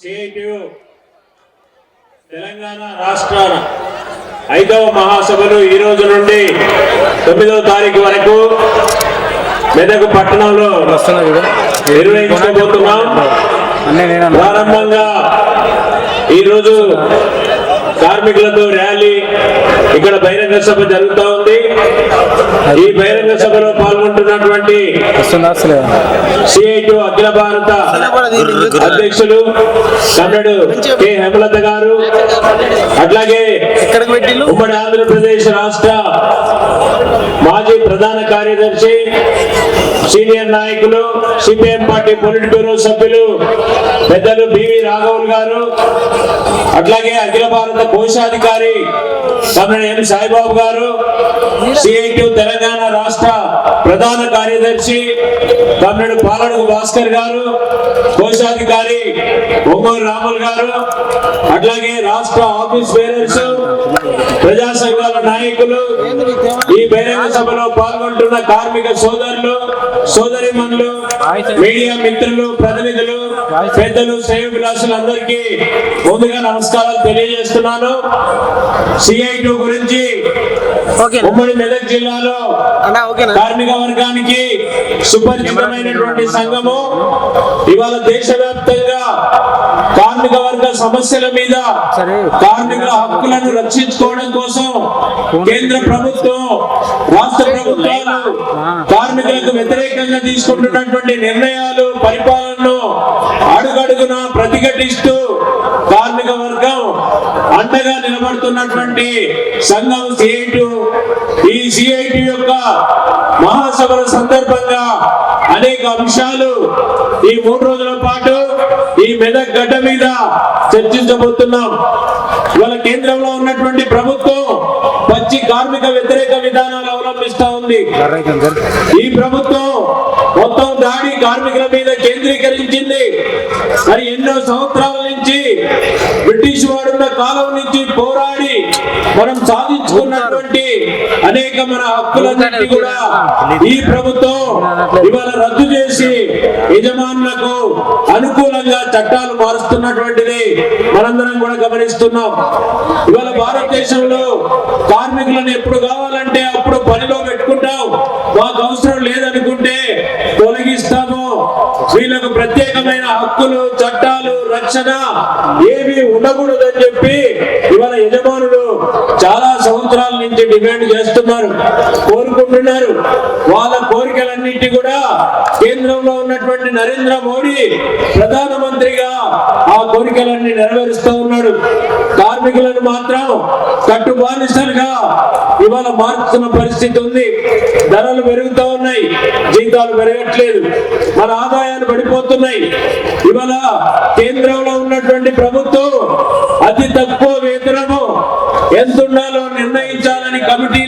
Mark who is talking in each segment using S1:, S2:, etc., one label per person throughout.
S1: CITU Telangana రాష్ట్ర ఐదవ మహాసభలు ఈ రోజు నుండి తొమ్మిదవ తారీఖు వరకు మెదక్ పట్టణంలో నిర్వహించబోతున్నాం.
S2: నేను
S1: ప్రారంభంగా ఈరోజు కార్మికులతో ర్యాలీ ఇక్కడ బహిరంగ సభ జరుగుతూ ఉంది. ఈ బహిరంగ సభలో పాల్గొంటున్నటువంటి సిఐటి అఖిల భారత అధ్యక్షులు కన్నడు కె. హేమలత గారు అట్లాగే ఉమ్మడి ఆంధ్రప్రదేశ్ రాష్ట్ర మాజీ ప్రధాన కార్యదర్శి సీనియర్ నాయకులు సిపిఎం పార్టీ పొలిట్ బ్యూరో సభ్యులు పెద్దలు బివి రాఘవులు గారు అట్లాగే అఖిల భారత కోశాధికారి కమరెడ్డి ఎం సాయిబాబు గారు సిఐటి తెలంగాణ రాష్ట్ర ప్రధాన కార్యదర్శి కమరెడ్డి పాలడుగు భాస్కర్ గారు కోశాధికారి ఒంగోలు రాములు గారు అట్లాగే రాష్ట్ర ఆఫీస్ బేరర్స్ ప్రజా సంఘాల నాయకులు ఈ బహిరంగ సభలో పాల్గొంటున్న కార్మిక సోదరులు మీడియా మిత్రులు ప్రతినిధులు పెద్దలు శ్రేయోభిలాషులందరికీ ముందుగా నమస్కారాలు తెలియజేస్తున్నాను. సిఐ గురించి
S2: ఓకే
S1: ఉమ్మడి మెదక్ జిల్లాలో
S2: అన్నా ఓకేనా?
S1: కార్మిక వర్గానికి సుపరిచితమైనటువంటి సంఘము ఇవాళ దేశవ్యాప్తంగా కార్మిక వర్గ సమస్యల మీద కార్మికుల హక్కులను రక్షించుకోవడం కోసం కేంద్ర ప్రభుత్వం రాష్ట్ర ప్రభుత్వాలు కార్మికులకు వ్యతిరేకంగా తీసుకుంటున్నటువంటి నిర్ణయాలు పరిపాలనను అడుగడుగున ప్రతిఘటిస్తూ కార్మిక వర్గం అండగా నిలబడుతున్నటువంటి సంఘం సిఐటి ఈ సిఐటి యొక్క మహాసభల సందర్భంగా అనేక అంశాలు ఈ మూడు రోజుల పాటు ఈ మెదక్ గడ్డ మీద చర్చించబోతున్నాం. ఇవాళ కేంద్రంలో ఉన్నటువంటి ప్రభుత్వం పచ్చి కార్మిక వ్యతిరేక విధానాలు అవలంబిస్తా ఉంది. ఈ ప్రభుత్వం మొత్తం దాడి కార్మికుల మీద కేంద్రీకరించింది. మరి ఎన్నో సంవత్సరాల నుంచి బ్రిటిష్ వాడున్న కాలం నుంచి పోరాడి మనం సాధించుకున్నటువంటి అనేక మన హక్కులన్నింటినీ కూడా ఈ ప్రభుత్వం ఇవాళ రద్దు చేసి యజమానులకు అనుకూలంగా చట్టాలు మారుస్తున్నటువంటిది మనందరం కూడా గమనిస్తున్నాం. ఇవాళ భారతదేశంలో రక్షణ ఏవి ఉండకూడదని చెప్పి ఇవాళ యజమానులు చాలా సంవత్సరాల నుంచి డిమాండ్ చేస్తున్నారు. కోరుకుంటున్నారు. వాళ్ళ కోరికలన్నింటి కూడా కేంద్రంలో ఉన్నటువంటి నరేంద్ర మోడీ ప్రధానమంత్రిగా ఆ కోరికలన్నీ నెరవేరుస్తూ ఉన్నాడు. కార్మికులను మాత్రం కట్టు బానిసలుగా ఇవాళ మారుతున్న పరిస్థితి ఉంది. ధరలు పెరుగుతూ ఉన్నాయి. జీతాలు పెరగట్లేదు. మన ఆదాయాలు పడిపోతున్నాయి. ఇవాళ కేంద్రంలో ఉన్నటువంటి ప్రభుత్వం అతి తక్కువ వేతనము ఎంత ఉండాలో నిర్ణయించాలని కమిటీ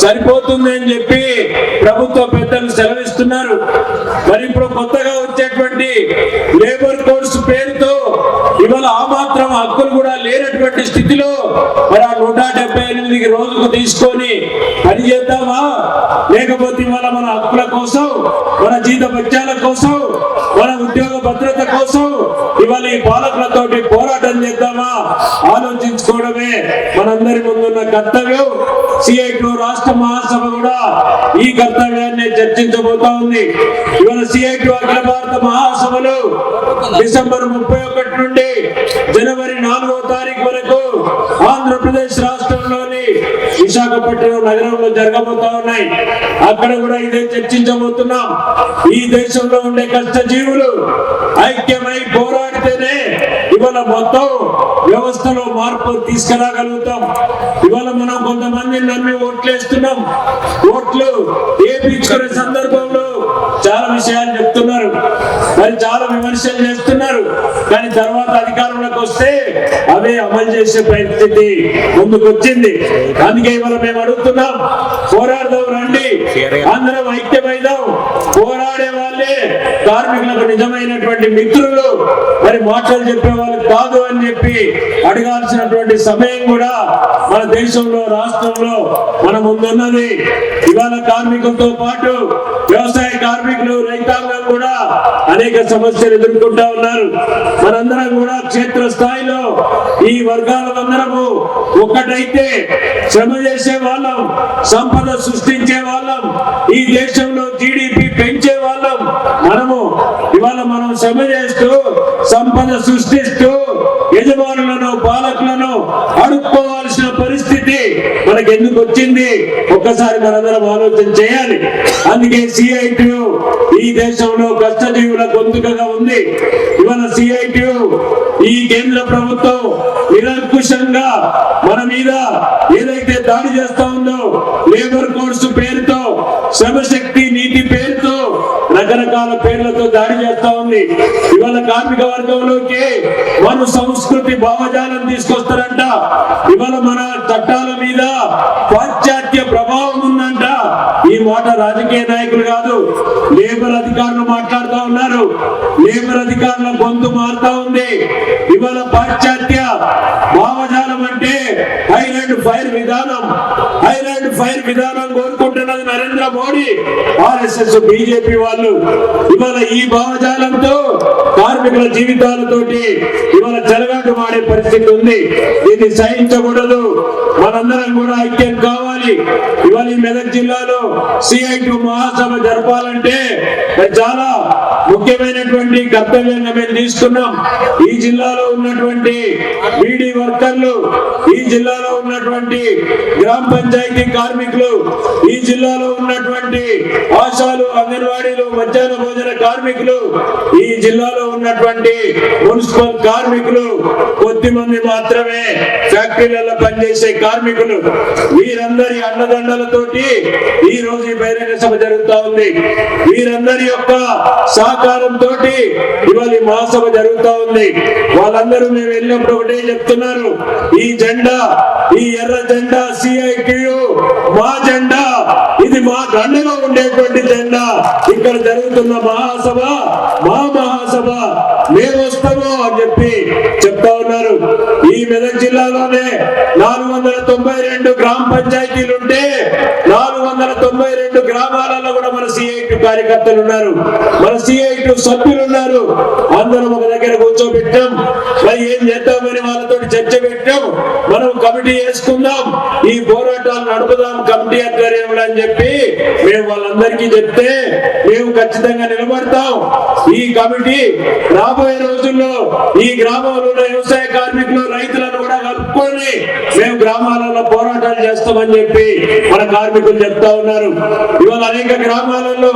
S1: సరిపోతుంది అని చెప్పి ప్రభుత్వ పెద్దలు సెలవిస్తున్నారు. మరి ఇప్పుడు కొత్తగా వచ్చేటువంటి లేబర్ కోడ్స్ పేరుతో ఇవాళ ఆ మాత్రం హక్కులు కూడా లేనటువంటి స్థితిలో మరి ఆ నూట డెబ్బై ఎనిమిదికి రోజుకు తీసుకొని పని చేద్దామా? లేకపోతే ఇవాళ మన హక్కుల కోసం మన జీత బత్యాల కోసం మన ఉద్యోగ భద్రత కోసం ఇవాళ ఈ పాలకులతోటి పోరాటం చేద్దామా? ఆలోచించుకోవడమే మనందరి ముందున్న కర్తవ్యం. సిఐటి రాష్ట్ర మహాసభ కూడా ఈ కర్తవ్యాన్ని చర్చించబోతా ఉంది. ఇవాళ సిఐటి అఖిల భారత మహాసభలు డిసెంబర్ ముప్పై ఒకటి నుండి జనవరి నాలుగో తారీఖు వరకు ఆంధ్రప్రదేశ్ రాష్ట్రంలోని విశాఖపట్నం నగరంలో జరగబోతా ఉన్నాయి. అక్కడ కూడా ఇదే చర్చించబోతున్నాం. ఈ దేశంలో ఉండే కష్టజీవులు ఐక్యమై పోరాడి ఇవాళ మొత్తం వ్యవస్థలో మార్పు తీసుకురాగలుగుతాం. ఇవాళ మనం కొంతమంది నమ్మి ఓట్లేస్తున్నాం ఓట్లు ఏపించుకునే సందర్భంలో చాలా విషయాలు చెప్తున్నారు. మరి చాలా విమర్శలు చేస్తున్నారు. కానీ తర్వాత అధికారంలోకి వస్తే అవే అమలు చేసే పరిస్థితి ముందుకు వచ్చింది అందుకే ఇవాళ మేము అడుగుతున్నాం పోరాడదాం రండి. అందరం ఐక్యం కార్మికులకు నిజమైనటువంటి మిత్రులు. మరి మాటలు చెప్పే కాదు అని చెప్పి అడగాల్సినటువంటి సమయం కూడా మన దేశంలో రాష్ట్రంలో మన ముందున్నది. ఇవాళ కార్మికులతో పాటు వ్యవసాయ కార్మికులు రైతాంగం కూడా అనేక సమస్యలు ఎదుర్కొంటా ఉన్నారు. మనందరం కూడా క్షేత్ర స్థాయిలో ఈ వర్గాలందరము ఒక్కటైతే శ్రమ చేసే వాళ్ళం సంపద సృష్టించే వాళ్ళం. ఈ దేశంలో జీడిపి పెంచే వాళ్ళం మనము ఇవాళ మనం శ్రమ చేస్తూ సంపద సృష్టిస్తూ యజమానులను పాలకులను అడుక్కోవాల్సిన పరిస్థితి మనకి ఎందుకు వచ్చింది? ఒక్కసారి మనందరం ఆలోచన చేయాలి. అందుకే సిఐటియు ఈ దేశంలో కష్టజీవుల గొంతుకగా ఉంది. ఇవాళ సిఐటియు ఈ కేంద్ర ప్రభుత్వం నిరంకుశంగా మన మీద ఏదైతే దాడి చేస్తా ఉందో లేబర్ కోర్సు పేరుతో శ్రమశక్తి రకరకాల పేర్లతో దాడి చేస్తా ఉంది. ఇవాళ కార్మిక వర్గంలోకి మన సంస్కృతి భావజాలం తీసుకొస్తారంట. ఇవాళ మన చట్టాల మీద పాశ్చాత్య ప్రభావం ఉందంట. ఈ మాట రాజకీయ నాయకులు కాదు లేబర్ అధికారులు మాట్లాడుతూ ఉన్నారు. లేబర్ అధికారుల గొంతు మారుతా ఉంది. ఇవాళ పాశ్చాత్య భావజాలం అంటే హైలాండ్ ఫైర్ విధానం ఐలాండ్ ఫైర్ విధానం కోరుకుంటున్నది నరేంద్ర మోడీ. ఆర్ఎస్ఎస్ బీజేపీ వాళ్ళు ఇవాళ ఈ భావజాలంతో కార్మికుల జీవితాలతోటి ఇవాళ చెలగాటు మాడే పరిస్థితి ఉంది. దీన్ని సహించకూడదు. మనందరం కూడా ఐక్యం కావాలి. ఇవాళ ఈ మెదక్ జిల్లాలో సిఐటి మహాసభ జరపాలంటే చాలా ముఖ్యమైనటువంటి కర్తవ్యంగా మేము తీసుకున్నాం. ఈ జిల్లాలో ఉన్నటువంటి బీడీ వర్కర్లు ఈ జిల్లాలో ఉన్నటువంటి గ్రామ పంచాయతీ కార్మికులు ఈ జిల్లాలో ఉన్నటువంటి ఆశాలు అంగన్వాడీలు మధ్యాహ్న భోజన కార్మికులు ఈ జిల్లాలో ఉన్న ఉన్నటువంటి మున్సిపల్ కార్మికులు కొద్ది మంది మాత్రమే ఫ్యాక్టరీలలో పనిచేసే కార్మికులు. వీరందరి అన్నదండలతోటి ఈ రోజు ఈ బహిరంగ సభ జరుగుతా ఉంది. వీరందరి యొక్క సహకారంతో ఇవాళ మహాసభ జరుగుతా ఉంది. వాళ్ళందరూ మేము వెళ్ళినప్పుడు ఒకటే చెప్తున్నారు. ఈ జెండా ఈ ఎర్ర జెండా సిఐటియు మా జెండా ఇది మా దండగా ఉండేటువంటి జెండా. ఇక్కడ జరుగుతున్న మహాసభ మా ఈ మెదక్ జిల్లాలోనే నాలుగు వందల తొంభై రెండు గ్రామ పంచాయతీలుంటే నాలుగు వందల తొంభై రెండు గ్రామాలలో కూడా మన సిఐటి కార్యకర్తలు ఉన్నారు. మన సిఐటి సభ్యులు ఉన్నారు. అందరం ఒక దగ్గర కూర్చోబెట్టాం. మరి ఏం చేద్దామని వాళ్ళతో చర్చ పెట్టాం. మనం కమిటీ వేసుకుందాం. ఈ పోరాటాలు నడుపుదాం కమిటీ ఆధ్వర్యంలో అని చెప్పి మేము వాళ్ళందరికీ చెప్తే మేము ఖచ్చితంగా నిలబడతాం. ఈ కమిటీ రాబోయే రోజుల్లో ఈ గ్రామంలో వ్యవసాయ కార్మికులు రైతులను కూడా కలుపుకొని మేము గ్రామాలలో పోరాటాలు చేస్తామని చెప్పి మన కార్మికులు చెప్తా ఉన్నారు. ఇవాళ అనేక గ్రామాలలో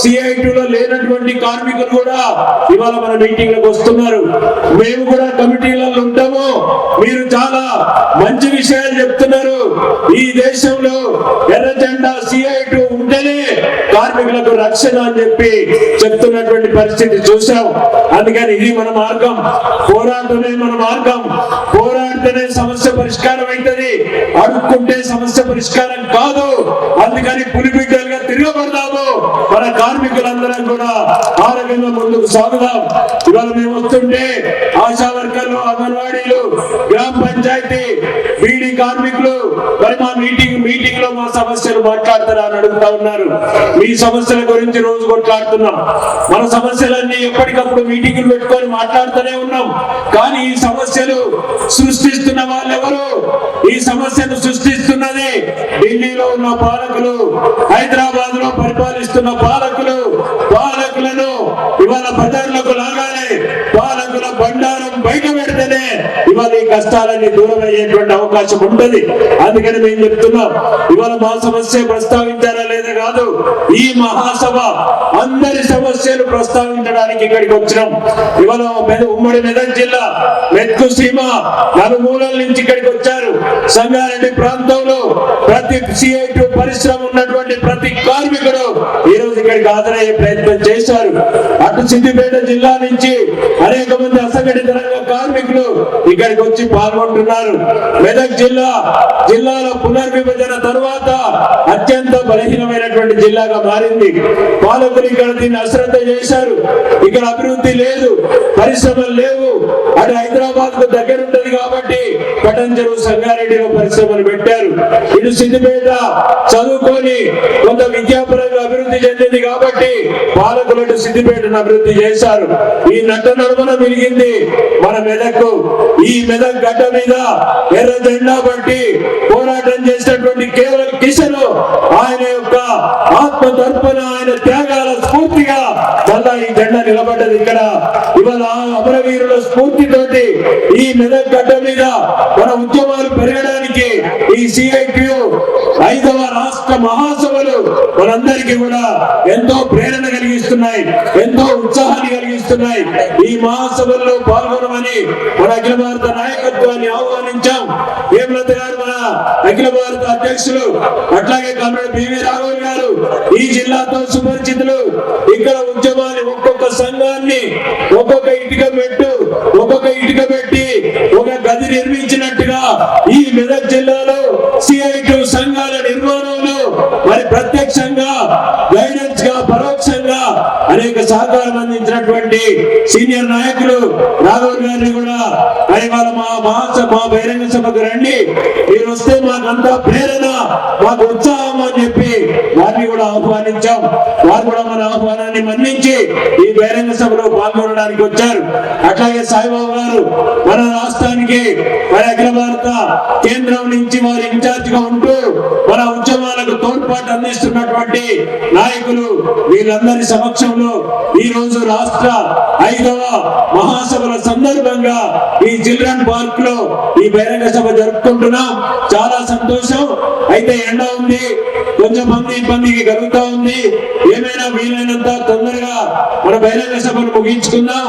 S1: సిఐటిలో లేనటువంటి కార్మికులు కూడా ఇవాళ మన మీటింగ్లకు వస్తున్నారు. మేము కూడా కమిటీలలో ఉంటాము. మీరు చాలా మంచి విషయాలు చెప్తున్నారు. ఈ దేశంలో ఎర్ర జెండా సిఐటి ఉంటేనే కార్మికులకు రక్షణ అని చెప్పి చెప్తున్నటువంటి పరిస్థితి చూసాం అందుకని ఇది మన మార్గం. పోరాటమే మన మార్గం. పోరాడితేనే సమస్య పరిష్కారం అవుతుంది అడుక్కుంటే సమస్య పరిష్కారం కాదు. అందుకని పులిబిడ్డలుగా తిరగబడదాము. మన కార్మికులందరం కూడా ఆరోగ్యంగా ముందుకు సాగుదాం. ఇవాళ మేము వస్తుంటే ఆశా వర్కర్లు అంగన్వాడీలు గ్రామ పంచాయతీ బీడీ కార్మికులు మరి మా మీటింగ్ మీటింగ్లో మా సమస్యలు మాట్లాడతారా అని అడుగుతా ఉన్నారు. మీ సమస్యల గురించి రోజు కొట్లాడుతున్నాం. మన సమస్యలన్నీ ఎప్పటికప్పుడు మీటింగ్లు పెట్టుకొని మాట్లాడుతూనే ఉన్నాం. కానీ ఈ సమస్యలు సృష్టిస్తున్న వాళ్ళు ఎవరు ఈ సమస్యను సృష్టిస్తున్నది ఢిల్లీలో ఉన్న పాలకులు హైదరాబాద్లో పరిపాలిస్తున్న పాలకులు. పాలకులను ఇవాళ బజార్లకు లాగాలి పాలకుల బండ ఇవాళ ఈ కష్టాలన్నీ దూరం అయ్యేటువంటి అవకాశం ఉంటుంది. అందుకని మేము చెప్తున్నాం ఇవాళ మా సమస్య ప్రస్తావించారా లేదా కాదు ఈ మహాసభ అందరి సమస్యలు ప్రస్తావించడానికి ఇక్కడికి వచ్చినాం. ఇవాళ ఉమ్మడి మెదక్ జిల్లా మెట్కు సీమ నలుమూలల నుంచి ఇక్కడికి వచ్చారు. సంగారెడ్డి ప్రాంతంలో ప్రతి సిఐటి పరిశ్రమ ఉన్నటువంటి ప్రతి కార్మికుడు ఈ రోజు ఇక్కడికి హాజరయ్యే ప్రయత్నం చేశారు. అటు సిద్దిపేట జిల్లా నుంచి అనేక మంది అసంఘటిత రంగ కార్మికులు ఇక్కడికి వచ్చి పాల్గొంటున్నారు. మెదక్ జిల్లా జిల్లాలో పునర్విభజన తరువాత అత్యంత బలహీనమైనటువంటి జిల్లాగా మారింది. పాలకులు ఇక్కడ దీన్ని అశ్రద్ధ చేశారు. ఇక్కడ అభివృద్ధి లేదు పరిశ్రమలు లేవు. అటు హైదరాబాద్కు దగ్గర ఉంటది కాబట్టి పటంచెరు సంగారెడ్డిలో పరిశ్రమలు పెట్టారు. ఇటు సిద్దిపేట చదువుకొని కొంత విద్యాపరంగా అభివృద్ధి చెందింది కాబట్టి పాలకులు ఇటు సిద్దిపేటను అభివృద్ధి చేశారు. ఈ నట్ట నడుమన మిలిగింది మన మెదక్కు ఈ మెదక్ గడ్డ మీద ఎర్ర జెండా బట్టి పోరాటం చేసినటువంటి కేవలం కిషను ఆయన యొక్క ఆత్మ తర్పణ ఆయన త్యాగాల స్ఫూర్తిగా మళ్ళా ఈ జెండా నిలబడ్డది ఇక్కడ. ఇవాళ అమరవీరుల స్ఫూర్తితోటి ఈ మెదక్ గడ్డ మీద మన ఉద్యమాలు పెరగడానికి ఈ సిఐటియు ఐదవ రాష్ట్ర మహాసభలు మనందరికీ కూడా ఎంతో ప్రేరణ కలిగిస్తున్నాయి ఎంతో ఉత్సాహాన్ని కలిగిస్తున్నాయి. ఈ మహాసభల్లో పాల్గొనమని మన అఖిల భారత నాయకత్వాన్ని ఆహ్వానించాం. హేమలత గారు మన అఖిల భారత అధ్యక్షులు అట్లాగే కామ్రేడ్ బివి రాఘవన్ గారు ఈ జిల్లాతో సుపరిచితులు ఇక్కడ ఉద్యమాన్ని ఒక్కొక్క సంఘాన్ని ఒక్కొక్క ఇటుక పెట్టు ఒక్కొక్క ఇటుక పెట్టి ఒక గది నిర్మించినట్టుగా ఈ మెదక్ graduate ఉన్నటువంటి సీనియర్ నాయకులు రాఘవ్ గారిని కూడా మరి మా మహాస మా బహిరంగ సభకు రండి. మీరు వస్తే మాకంతా ప్రేరణ మాకు ఉత్సాహం అని చెప్పి వారిని కూడా ఆహ్వానించాం. వారు కూడా మన ఆహ్వానాన్ని మన్నించి ఈ బహిరంగ సభలో పాల్గొనడానికి వచ్చారు. అట్లాగే సాయిబాబు గారు మన రాష్ట్రానికి మన అఖిల భారత కేంద్రం నుంచి వారు ఇన్ఛార్జ్గా ఉంటూ మన ఉద్యమాలకు తోడ్పాటు అందిస్తున్నటువంటి నాయకులు వీళ్ళందరి సమక్షంలో ఈ రోజు రాష్ట్ర ఐదవ మహాసభల సందర్భంగా ఈ చిల్డ్రన్ పార్క్లో ఈ బహిరంగ సభ జరుపుకుంటున్నాం. చాలా సంతోషం. అయితే ఎండ ఉంది. కొంచెం మంది ఇబ్బందికి కలుగుతా ఉంది. ఏమైనా వీలైనంత తొందరగా మన బహిరంగ సభను ముగించుకుందాం.